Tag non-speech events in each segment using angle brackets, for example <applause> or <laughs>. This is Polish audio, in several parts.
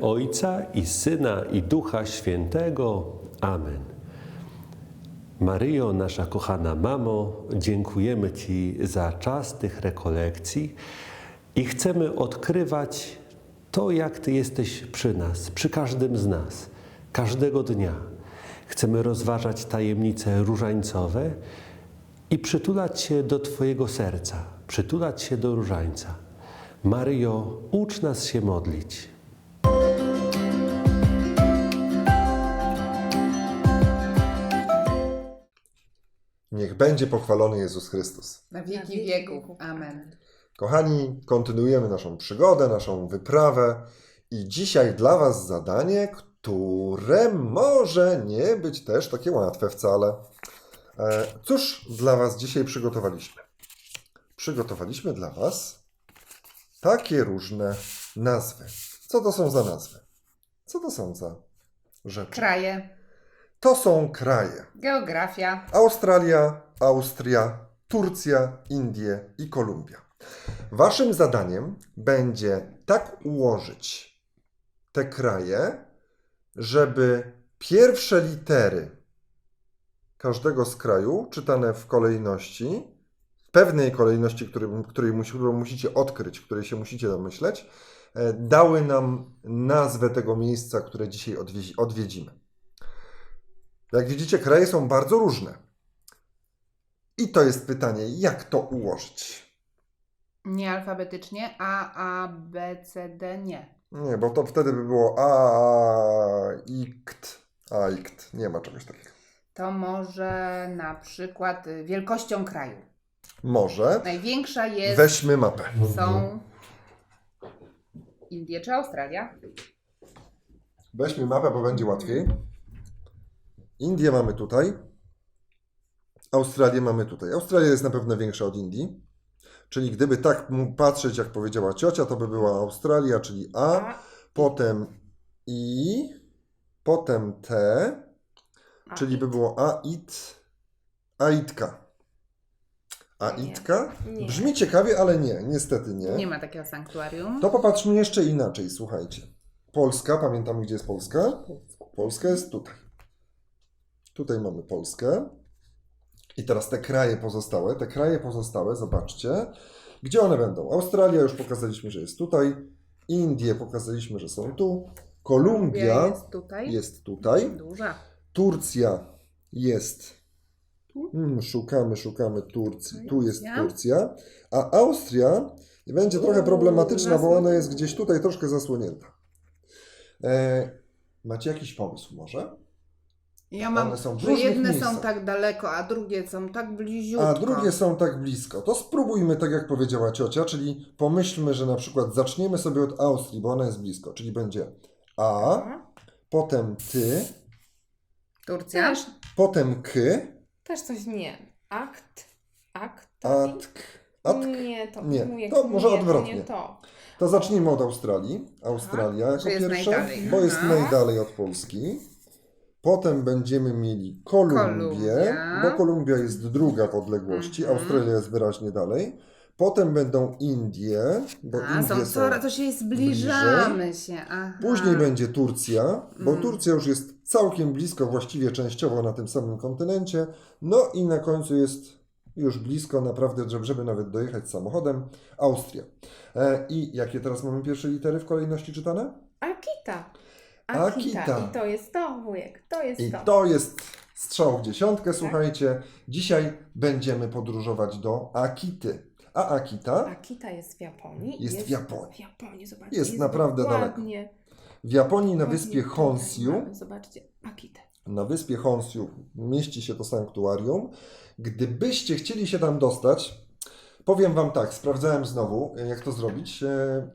Ojca i Syna i Ducha Świętego. Amen. Maryjo, nasza kochana mamo, dziękujemy Ci za czas tych rekolekcji i chcemy odkrywać to, jak Ty jesteś przy nas, przy każdym z nas, każdego dnia. Chcemy rozważać tajemnice różańcowe i przytulać się do Twojego serca, przytulać się do różańca. Maryjo, ucz nas się modlić. Niech będzie pochwalony Jezus Chrystus. Na wieki, Na wieki wieków. wieków. Amen. Kochani, kontynuujemy naszą przygodę, naszą wyprawę i dzisiaj dla Was zadanie, które może nie być też takie łatwe wcale. E, Cóż dla Was dzisiaj przygotowaliśmy? Przygotowaliśmy dla Was takie różne nazwy. Co to są za nazwy? Co to są za rzeczy? Kraje, To są kraje. geografia, Australia, Austria, Turcja, Indie i Kolumbia. Waszym zadaniem będzie tak ułożyć te kraje, żeby pierwsze litery każdego z kraju, czytane w kolejności, w pewnej kolejności, której, której musi, którą musicie odkryć, której się musicie domyśleć, e, dały nam nazwę tego miejsca, które dzisiaj odwiedzi, odwiedzimy. Jak widzicie, kraje są bardzo różne. I to jest pytanie, jak to ułożyć? nie alfabetycznie, A, A, B, C, D, nie. Nie, bo to wtedy by było a, ikt, a, ikt. Nie ma czegoś takiego. To może na przykład y, wielkością kraju. Może. Największa jest, Weźmy mapę. są Indie czy Australia? Weźmy mapę, bo będzie łatwiej. Indię mamy tutaj. Australię mamy tutaj. Australia jest na pewno większa od Indii. Czyli gdyby tak patrzeć, jak powiedziała ciocia, to by była Australia, czyli A, potem I, potem T, czyli by było A, it, a itka. A Nie. itka? Nie. Brzmi ciekawie, ale nie, niestety nie. Nie ma takiego sanktuarium. To popatrzmy jeszcze inaczej, słuchajcie. Polska, pamiętamy gdzie jest Polska? Polska jest tutaj. Tutaj mamy Polskę. I teraz te kraje pozostałe, te kraje pozostałe, zobaczcie, gdzie one będą. Australia już pokazaliśmy, że jest tutaj. Indie pokazaliśmy, że są tu. Kolumbia jest tutaj. jest tutaj. Duża. Turcja jest. Tu? Hmm, szukamy, szukamy Turcji. Tu jest Turcja. A Austria będzie trochę problematyczna, bo ona jest gdzieś tutaj troszkę zasłonięta. E, macie jakiś pomysł może? Ja mam, One są w że różnych jedne miejscach. są tak daleko, a drugie są tak bliziutko. A drugie są tak blisko. To spróbujmy tak, jak powiedziała ciocia, czyli pomyślmy, że na przykład zaczniemy sobie od Austrii, bo ona jest blisko, czyli będzie A, potem ty, Turcja? Też, potem k, też coś nie. Akt. Akt. atk, atk. Nie, to Nie, mówię, to może nie, odwrotnie. To nie to. To zacznijmy od Australii. Australia jako że jest pierwsza, najdalej. bo jest Aha. najdalej od Polski. Potem będziemy mieli Kolumbię, Kolumbia. bo Kolumbia jest druga w odległości, Mhm. Australia jest wyraźnie dalej. Potem będą Indie, bo A, Indie są są. coraz, to się zbliżamy się. Aha. Później będzie Turcja, bo Mm. Turcja już jest całkiem blisko, właściwie częściowo na tym samym kontynencie. No i na końcu jest już blisko, naprawdę, żeby- żeby nawet dojechać samochodem, Austria. E, I jakie teraz mamy pierwsze litery w kolejności czytane? Akita. Akita. I to jest to, wujek. To jest I to. to jest strzał w dziesiątkę, słuchajcie. Dzisiaj będziemy podróżować do Akity. A Akita Akita jest w Japonii. Jest w Japonii. W Japonii, zobaczcie. Jest naprawdę dokładnie, w Japonii na wyspie tutaj Honshu. mamy, Zobaczcie, Akitę. Na wyspie Honshu mieści się to sanktuarium. Gdybyście chcieli się tam dostać, powiem Wam tak, sprawdzałem znowu, e, jak to zrobić e,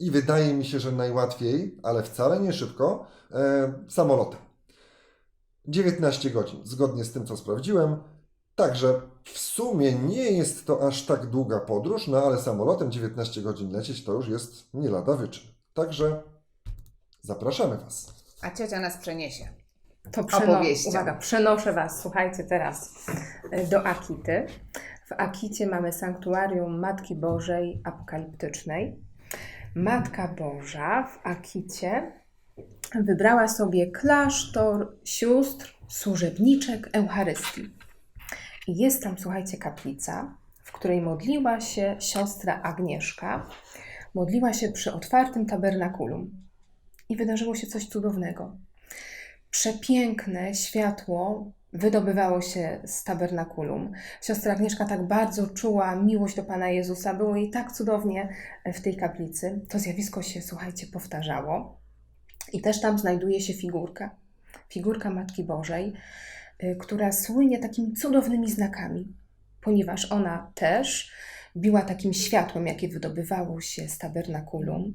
i wydaje mi się, że najłatwiej, ale wcale nie szybko, e, samolotem. 19 godzin, zgodnie z tym, co sprawdziłem. Także w sumie nie jest to aż tak długa podróż, no ale samolotem 19 godzin lecieć to już jest nie lada wyczyn. Także zapraszamy Was. A ciocia nas przeniesie. To przeno- uwaga, przenoszę Was, słuchajcie teraz, do Akity. W Akicie mamy sanktuarium Matki Bożej Apokaliptycznej. Matka Boża w Akicie wybrała sobie klasztor sióstr służebniczek Eucharystii. I jest tam, słuchajcie, kaplica, w której modliła się siostra Agnieszka. Modliła się przy otwartym tabernakulum. I wydarzyło się coś cudownego. Przepiękne światło wydobywało się z tabernakulum. Siostra Agnieszka tak bardzo czuła miłość do Pana Jezusa, było jej tak cudownie w tej kaplicy. To zjawisko się, słuchajcie, powtarzało. I też tam znajduje się figurka. Figurka Matki Bożej, y, która słynie takimi cudownymi znakami, ponieważ ona też biła takim światłem, jakie wydobywało się z tabernakulum.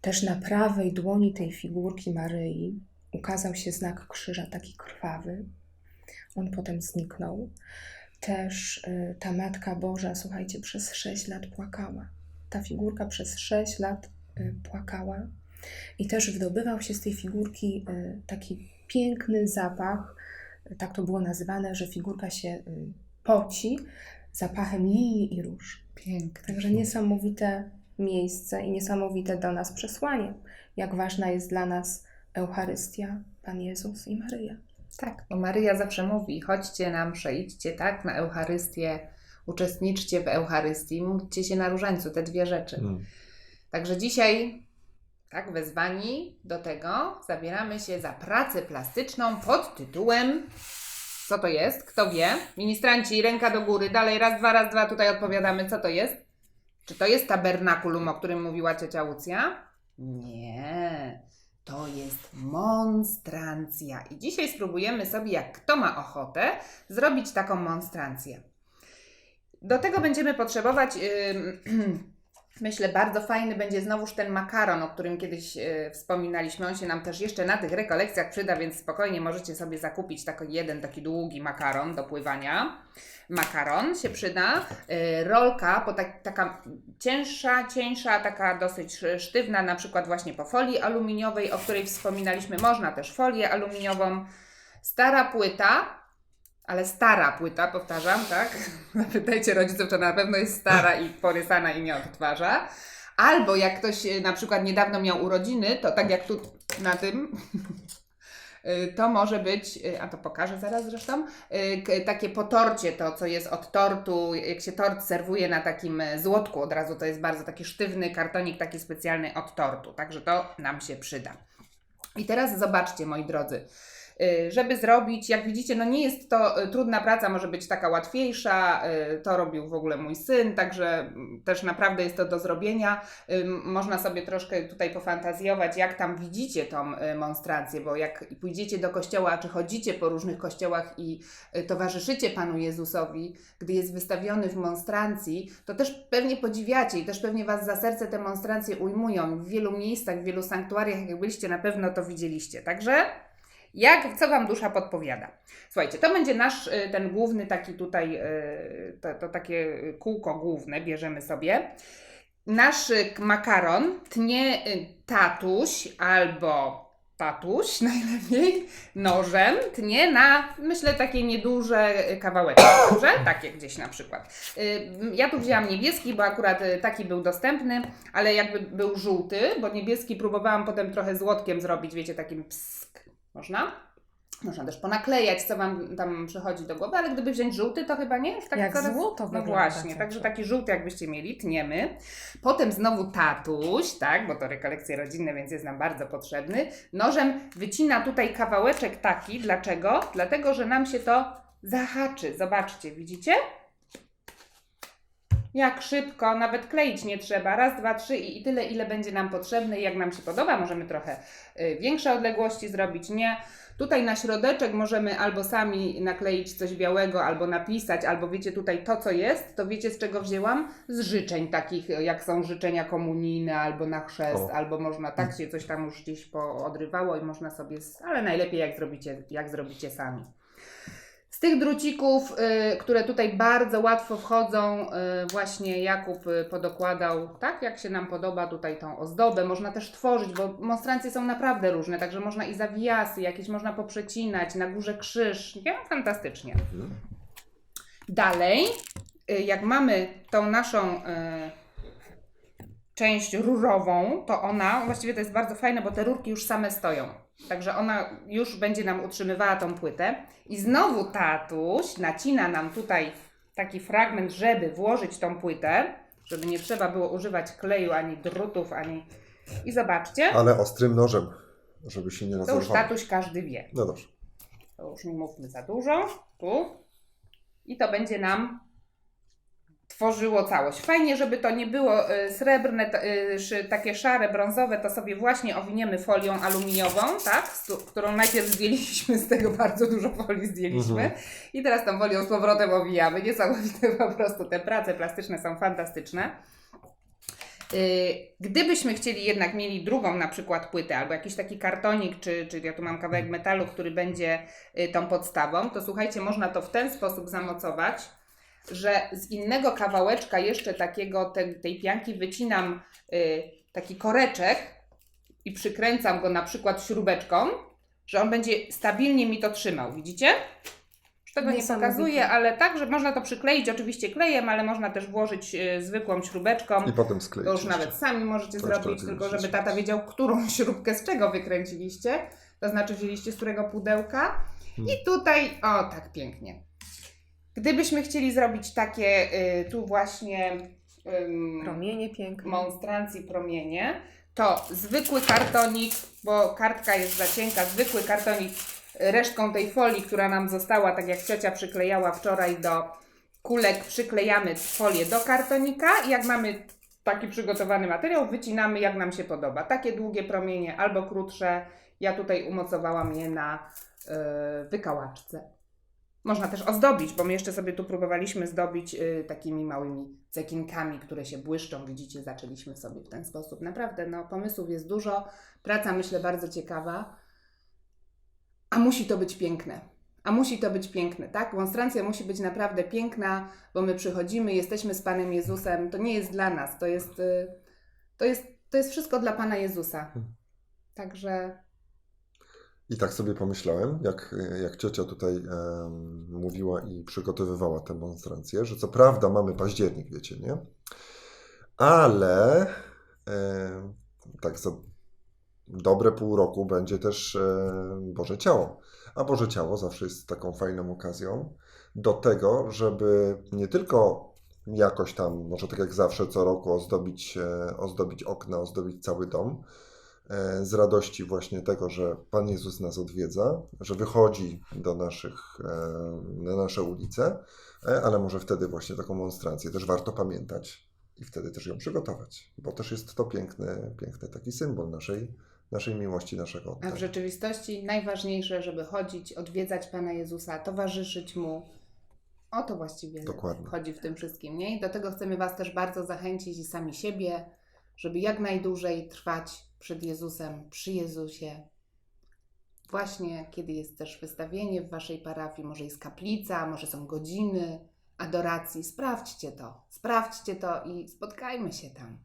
Też na prawej dłoni tej figurki Maryi ukazał się znak krzyża, taki krwawy. On potem zniknął. Też y, ta Matka Boża, słuchajcie, przez sześć lat płakała. Ta figurka przez sześć lat y, płakała. I też wydobywał się z tej figurki y, taki piękny zapach. Tak to było nazywane, że figurka się y, poci zapachem lilii i róż. Piękne. Także niesamowite miejsce i niesamowite do nas przesłanie, jak ważna jest dla nas Eucharystia, Pan Jezus i Maryja. Tak, bo Maryja zawsze mówi, chodźcie na mszę, idźcie tak na Eucharystię, uczestniczcie w Eucharystii, módlcie się na różańcu, te dwie rzeczy. Mm. Także dzisiaj, tak, wezwani do tego, zabieramy się za pracę plastyczną pod tytułem. Co to jest? Kto wie? Ministranci, ręka do góry, dalej, raz, dwa, raz, dwa, tutaj odpowiadamy, co to jest? Czy to jest tabernakulum, o którym mówiła ciocia Łucja? Nie, to jest monstrancja. I dzisiaj spróbujemy sobie, jak kto ma ochotę, zrobić taką monstrancję. Do tego będziemy potrzebować, ym, <clears throat> myślę, bardzo fajny będzie znowuż ten makaron, o którym kiedyś y, wspominaliśmy. On się nam też jeszcze na tych rekolekcjach przyda, więc spokojnie możecie sobie zakupić taki jeden taki długi makaron do pływania. Makaron się przyda. Y, rolka, po tak, taka cięższa, cieńsza, taka dosyć sz- sztywna, na przykład właśnie po folii aluminiowej, o której wspominaliśmy. Można też folię aluminiową. Stara płyta, ale stara płyta, powtarzam, tak? <laughs> Zapytajcie rodziców, czy na pewno jest stara i porysana i nie odtwarza. Albo jak ktoś e, na przykład niedawno miał urodziny, to tak jak tu na tym, y, <laughs> to może być, y, a to pokażę zaraz zresztą, takie po torcie, to co jest od tortu, jak się tort serwuje na takim e, złotku od razu, to jest bardzo taki sztywny kartonik, taki specjalny od tortu, także to nam się przyda. I teraz zobaczcie, moi drodzy, żeby zrobić, jak widzicie, no nie jest to y, trudna praca, może być taka łatwiejsza, y, to robił w ogóle mój syn, także mm, też naprawdę jest to do zrobienia. Można sobie troszkę tutaj pofantazjować, jak tam widzicie tą y, monstrancję, bo jak pójdziecie do kościoła, czy chodzicie po różnych kościołach i y, towarzyszycie Panu Jezusowi, gdy jest wystawiony w monstrancji, to też pewnie podziwiacie i też pewnie Was za serce te monstrancje ujmują. W wielu miejscach, w wielu sanktuariach, jak byliście, na pewno to widzieliście. Także jak, co Wam dusza podpowiada? Słuchajcie, to będzie nasz y, ten główny taki tutaj, y, to, to takie kółko główne, bierzemy sobie. Nasz y, makaron tnie tatuś albo tatuś <laughs> najlepiej nożem, tnie na, myślę, takie nieduże kawałeczki, <coughs> duże, takie gdzieś na przykład. Ja tu wzięłam niebieski, bo akurat taki był dostępny, ale jakby był żółty, bo niebieski próbowałam potem trochę złotkiem zrobić, wiecie, takim psk. Można? Można też ponaklejać, co Wam tam przychodzi do głowy, ale gdyby wziąć żółty, to chyba nie? Tak Jak coraz- złoto No właśnie, cały także czas. taki żółty jakbyście mieli, tniemy. Potem znowu tatuś, tak, bo to rekolekcje rodzinne, więc jest nam bardzo potrzebny. Nożem wycina tutaj kawałeczek taki. Dlaczego? Dlatego, że nam się to zahaczy. Zobaczcie, widzicie? Jak szybko, nawet kleić nie trzeba. Raz, dwa, trzy i i tyle, ile będzie nam potrzebne i jak nam się podoba. Możemy trochę y, większe odległości zrobić, nie. Tutaj na środeczek możemy albo sami nakleić coś białego, albo napisać, albo wiecie tutaj to, co jest, to wiecie z czego wzięłam? Z życzeń takich, jak są życzenia komunijne, albo na chrzest, O. albo można tak się coś tam już gdzieś poodrywało i można sobie, ale najlepiej jak zrobicie, jak zrobicie sami. Z tych drucików, y, które tutaj bardzo łatwo wchodzą, y, właśnie Jakub y, podokładał, tak jak się nam podoba tutaj tą ozdobę. Można też tworzyć, bo monstrancje są naprawdę różne, także można i zawijasy jakieś można poprzecinać, na górze krzyż, nie? Fantastycznie. Dalej, y, jak mamy tą naszą część rurową, to ona, właściwie to jest bardzo fajne, bo te rurki już same stoją. Także ona już będzie nam utrzymywała tą płytę. I znowu tatuś nacina nam tutaj taki fragment, żeby włożyć tą płytę, żeby nie trzeba było używać kleju, ani drutów, ani... I zobaczcie, Ale ostrym nożem, żeby się nie to już tatuś każdy wie. No dobrze. To już nie mówmy za dużo. Tu. I to będzie nam tworzyło całość. Fajnie, żeby to nie było y, srebrne, y, takie szare, brązowe, to sobie właśnie owiniemy folią aluminiową, tak? Którą najpierw zdjęliśmy z tego bardzo dużo folii zdjęliśmy. Mhm. I teraz tą folią z powrotem owijamy. Niesamowite po prostu. Te prace plastyczne są fantastyczne. Y, Gdybyśmy chcieli jednak mieli drugą na przykład płytę albo jakiś taki kartonik, czy, czy ja tu mam kawałek metalu, który będzie tą podstawą, to słuchajcie, można to w ten sposób zamocować, że z innego kawałeczka jeszcze takiego, te, tej pianki wycinam y, taki koreczek i przykręcam go na przykład śrubeczką, że on będzie stabilnie mi to trzymał. Widzicie? Już tego nie pokazuję, ale tak, że można to przykleić oczywiście klejem, ale można też włożyć y, zwykłą śrubeczką. I potem skleić. To już nawet sami możecie Tak, zrobić, tylko żeby tata wiedział, którą <laughs> śrubkę z czego wykręciliście. To znaczy wzięliście z którego pudełka. Hmm. I tutaj, o tak pięknie. Gdybyśmy chcieli zrobić takie y, tu właśnie ym, Promienie piękne. monstrancji promienie, to zwykły kartonik, bo kartka jest za cienka, zwykły kartonik y, resztką tej folii, która nam została, tak jak ciocia przyklejała wczoraj do kulek, przyklejamy folię do kartonika i jak mamy taki przygotowany materiał, wycinamy jak nam się podoba. Takie długie promienie albo krótsze. Ja tutaj umocowałam je na y, wykałaczce. Można też ozdobić, bo my jeszcze sobie tu próbowaliśmy zdobić y, takimi małymi cekinkami, które się błyszczą. Widzicie, zaczęliśmy sobie w ten sposób. Naprawdę, no, pomysłów jest dużo. Praca, myślę, bardzo ciekawa. A musi to być piękne. A musi to być piękne, tak? Monstrancja musi być naprawdę piękna, bo my przychodzimy, jesteśmy z Panem Jezusem. To nie jest dla nas, to jest, y, to jest, to jest wszystko dla Pana Jezusa. Także I tak sobie pomyślałem, jak, jak ciocia tutaj em, mówiła i przygotowywała tę monstrancję, że co prawda mamy październik, wiecie, nie? Ale em, tak za dobre pół roku będzie też em, Boże Ciało. A Boże Ciało zawsze jest taką fajną okazją do tego, żeby nie tylko jakoś tam, może tak jak zawsze co roku ozdobić, e, ozdobić okna, ozdobić cały dom, e, z radości właśnie tego, że Pan Jezus nas odwiedza, że wychodzi do naszych, e, na nasze ulice, e, ale może wtedy właśnie taką monstrancję też warto pamiętać i wtedy też ją przygotować, bo też jest to piękny, piękny taki symbol naszej, naszej miłości, naszego A w oddania. rzeczywistości najważniejsze, żeby chodzić, odwiedzać Pana Jezusa, towarzyszyć Mu. O to właściwie Dokładnie. chodzi w tym wszystkim. Nie? I do tego chcemy Was też bardzo zachęcić i sami siebie, żeby jak najdłużej trwać przed Jezusem, przy Jezusie. Właśnie kiedy jest też wystawienie w Waszej parafii, może jest kaplica, może są godziny adoracji. Sprawdźcie to, sprawdźcie to i spotkajmy się tam.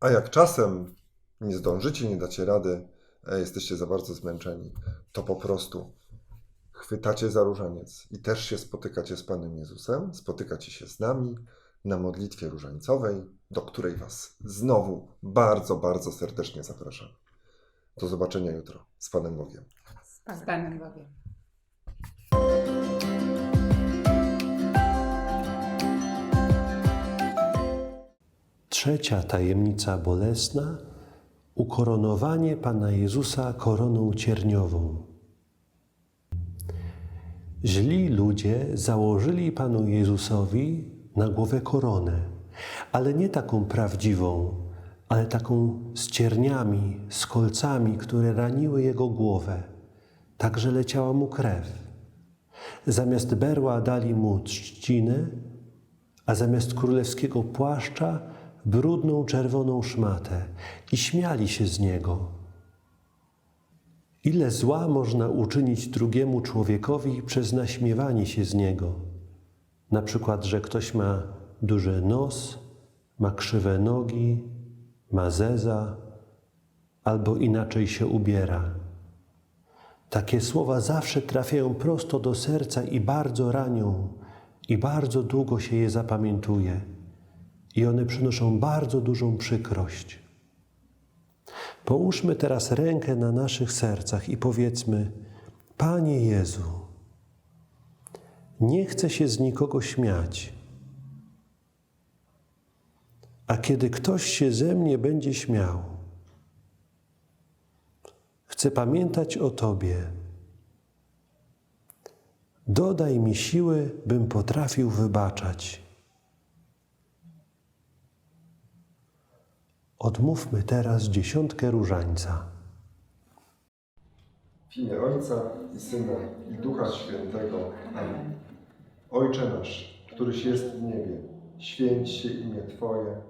A jak czasem nie zdążycie, nie dacie rady, e, jesteście za bardzo zmęczeni, to po prostu chwytacie za różaniec i też się spotykacie z Panem Jezusem, spotykacie się z nami na modlitwie różańcowej, do której Was znowu bardzo, bardzo serdecznie zapraszam. Do zobaczenia jutro z Panem Bogiem. Z Panem Bogiem. Trzecia tajemnica bolesna ukoronowanie Pana Jezusa koroną cierniową. Źli ludzie założyli Panu Jezusowi na głowę koronę, ale nie taką prawdziwą, ale taką z cierniami, z kolcami, które raniły jego głowę. Także leciała mu krew. Zamiast berła dali mu trzcinę, a zamiast królewskiego płaszcza brudną czerwoną szmatę i śmiali się z niego. Ile zła można uczynić drugiemu człowiekowi przez naśmiewanie się z niego? Na przykład, że ktoś ma duży nos, ma krzywe nogi, ma zeza, albo inaczej się ubiera. Takie słowa zawsze trafiają prosto do serca i bardzo ranią, i bardzo długo się je zapamiętuje. i one przynoszą bardzo dużą przykrość. Połóżmy teraz rękę na naszych sercach i powiedzmy: Panie Jezu, nie chcę się z nikogo śmiać. A kiedy ktoś się ze mnie będzie śmiał, chcę pamiętać o Tobie. Dodaj mi siły, bym potrafił wybaczać. Odmówmy teraz dziesiątkę różańca. W imię Ojca i Syna i Ducha Świętego. Amen. Ojcze nasz, któryś jest w niebie, święć się imię Twoje,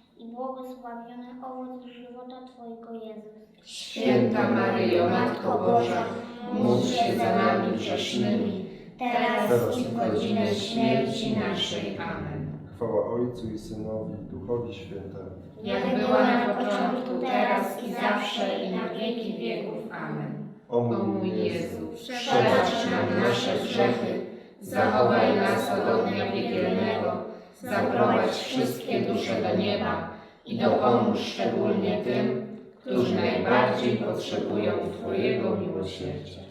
i błogosławiony owoc żywota Twojego Jezus. Święta Maryjo, Matko Boża, módl się za nami grzesznymi, teraz i w godzinę śmierci naszej. Amen. Chwała Ojcu i Synowi i Duchowi Świętemu. Jak była na początku, teraz i zawsze i na wieki wieków. Amen. O mój Jezu, przebacz nam nasze grzechy, zachowaj nas od ognia piekielnego, zaprowadź wszystkie dusze do nieba i dopomóż szczególnie tym, którzy najbardziej potrzebują Twojego miłosierdzia.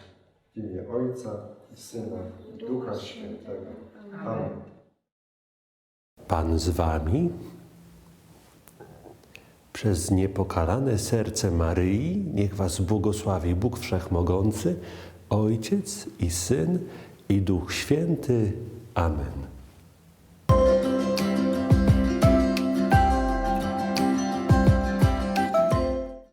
w imię Ojca i Syna i Ducha Świętego. Amen. Pan z wami. Przez niepokalane serce Maryi niech was błogosławi Bóg Wszechmogący, Ojciec i Syn i Duch Święty. Amen.